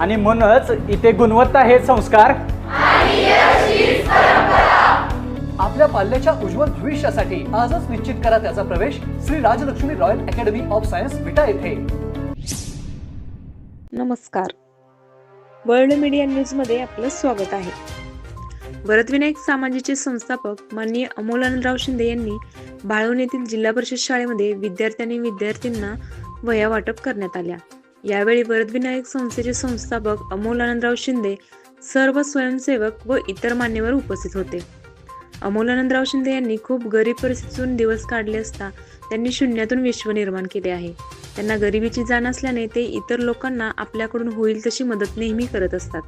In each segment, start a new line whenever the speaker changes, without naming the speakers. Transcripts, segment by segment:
आणि म्हणूनच इथे गुणवत्ता हे संस्कार.
आपल्या पाल्याच्या उज्ज्वल भविष्यासाठी आजच निश्चित करा त्याचा प्रवेश Shri Rajlakshmi royal academy of science Vita येथे.
नमस्कार. वर्ल्ड मीडिया न्यूजमध्ये आपलं स्वागत आहे. भरतविनायक सामाजिकचे संस्थापक माननीय अमोल आनंदराव शिंदे यांनी बाळवण येथील जिल्हा परिषद शाळेमध्ये विद्यार्थ्यांनी विद्यार्थ्यांना वया वाटप करण्यात आल्या. यावेळी वरदविनायक संस्थेचे संस्थापक अमोल आनंदराव शिंदे सर्व स्वयंसेवक व इतर मान्यवर उपस्थित होते. अमोल आनंदराव शिंदे यांनी खूप गरीब परिस्थितीतून दिवस काढले असता त्यांनी शून्यातून विश्व निर्माण केले आहे. त्यांना गरिबीची जाण असल्याने ते इतर लोकांना आपल्याकडून होईल तशी मदत नेहमी करत असतात.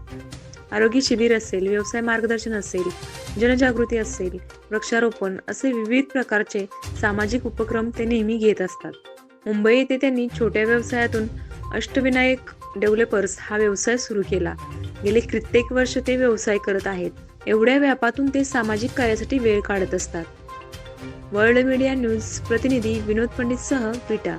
आरोग्य शिबिर असेल व्यवसाय मार्गदर्शन असेल जनजागृती असेल वृक्षारोपण असे विविध प्रकारचे सामाजिक उपक्रम ते नेहमी घेत असतात. मुंबई येथे त्यांनी छोट्या व्यवसायातून अष्टविनायक डेव्हलपर्स हा व्यवसाय सुरू केला. गेले कित्येक वर्ष ते व्यवसाय करत आहेत. एवढ्या व्यापातून ते सामाजिक कार्यासाठी वेळ काढत असतात. वर्ल्ड मीडिया न्यूज प्रतिनिधी विनोद पंडितसह विटा